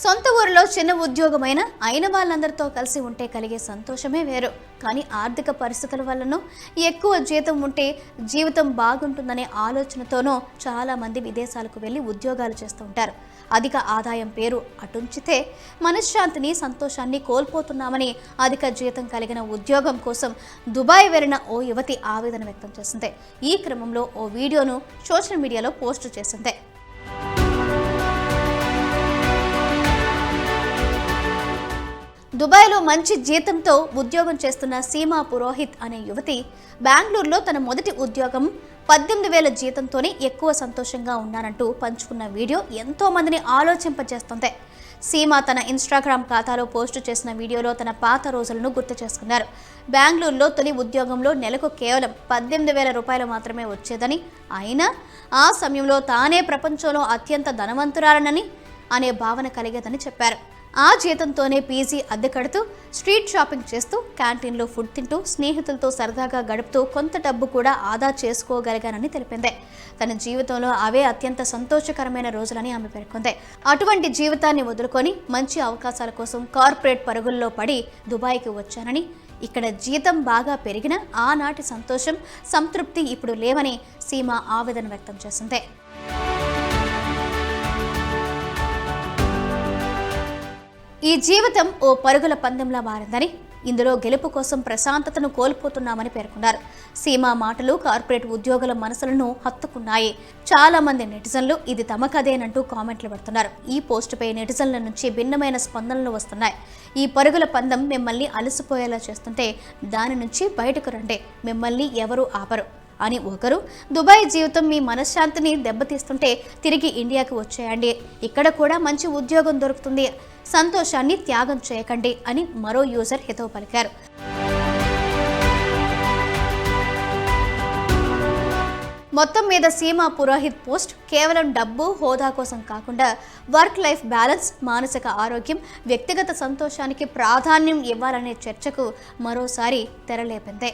సొంత ఊరిలో చిన్న ఉద్యోగమైన అయిన వాళ్ళందరితో కలిసి ఉంటే కలిగే సంతోషమే వేరు. కానీ ఆర్థిక పరిస్థితుల వల్లనో ఎక్కువ జీతం ఉంటే జీవితం బాగుంటుందనే ఆలోచనతోనో చాలామంది విదేశాలకు వెళ్ళి ఉద్యోగాలు చేస్తూ ఉంటారు. అధిక ఆదాయం పేరు అటుంచితే మనశ్శాంతిని సంతోషాన్ని కోల్పోతున్నామని అధిక జీతం కలిగిన ఉద్యోగం కోసం దుబాయ్ వెళ్ళిన ఓ యువతి ఆవేదన వ్యక్తం చేసింది. ఈ క్రమంలో ఓ వీడియోను సోషల్ మీడియాలో పోస్టు చేసింది. దుబాయ్లో మంచి జీతంతో ఉద్యోగం చేస్తున్న సీమా పురోహిత్ అనే యువతి బెంగళూరులో తన మొదటి ఉద్యోగం పద్దెనిమిది వేల జీతంతోనే ఎక్కువ సంతోషంగా ఉన్నానంటూ పంచుకున్న వీడియో ఎంతోమందిని ఆలోచింపజేస్తుంది. సీమ తన ఇన్స్టాగ్రామ్ ఖాతాలో పోస్టు చేసిన వీడియోలో తన పాత రోజులను గుర్తు చేసుకున్నారు. బెంగళూరులో తొలి ఉద్యోగంలో నెలకు కేవలం పద్దెనిమిది వేల రూపాయలు మాత్రమే వచ్చేదని అయినా ఆ సమయంలో తానే ప్రపంచంలో అత్యంత ధనవంతురాలనని అనే భావన కలిగేదని చెప్పారు. ఆ జీతంతోనే పీజీ అద్దె కడుతూ స్ట్రీట్ షాపింగ్ చేస్తూ క్యాంటీన్లో ఫుడ్ తింటూ స్నేహితులతో సరదాగా గడుపుతూ కొంత డబ్బు కూడా ఆదా చేసుకోగలిగానని తెలిపింది. తన జీవితంలో అవే అత్యంత సంతోషకరమైన రోజులని ఆమె పేర్కొంది. అటువంటి జీవితాన్ని వదులుకొని మంచి అవకాశాల కోసం కార్పొరేట్ పరుగుల్లో పడి దుబాయ్కి వచ్చానని ఇక్కడ జీతం బాగా పెరిగిన ఆనాటి సంతోషం సంతృప్తి ఇప్పుడు లేవని సీమ ఆవేదన వ్యక్తం చేసింది. ఈ జీవితం ఓ పరుగుల పందెంలా మారిందని. ఇందులో గెలుపు కోసం ప్రశాంతతను కోల్పోతున్నామని పేర్కొన్నారు. సీమా మాటలు కార్పొరేట్ ఉద్యోగుల మనసులను హత్తుకున్నాయి. చాలా మంది నెటిజన్లు ఇది తమకదేనంటూ కామెంట్లు పెడుతున్నారు. ఈ పోస్టుపై నెటిజన్ల నుంచి భిన్నమైన స్పందనలు వస్తున్నాయి. ఈ పరుగుల పందెం మిమ్మల్ని అలసిపోయేలా చేస్తుంటే దాని నుంచి బయటకు రండి. మిమ్మల్ని ఎవరూ ఆపరు. అని ఒకరు దుబాయ్ జీవితం మీ మనశ్శాంతిని దెబ్బతీస్తుంటే తిరిగి ఇండియాకి వచ్చేయండి. ఇక్కడ కూడా మంచి ఉద్యోగం దొరుకుతుంది. సంతోషాన్ని త్యాగం చేయకండి అని మరో యూజర్ హితవు పలికారు. మొత్తం మీద సీమా పురోహిత్ పోస్ట్ కేవలం డబ్బు హోదా కోసం కాకుండా వర్క్ లైఫ్ బ్యాలెన్స్ మానసిక ఆరోగ్యం వ్యక్తిగత సంతోషానికి ప్రాధాన్యం ఇవ్వాలనే చర్చకు మరోసారి తెరలేపింది.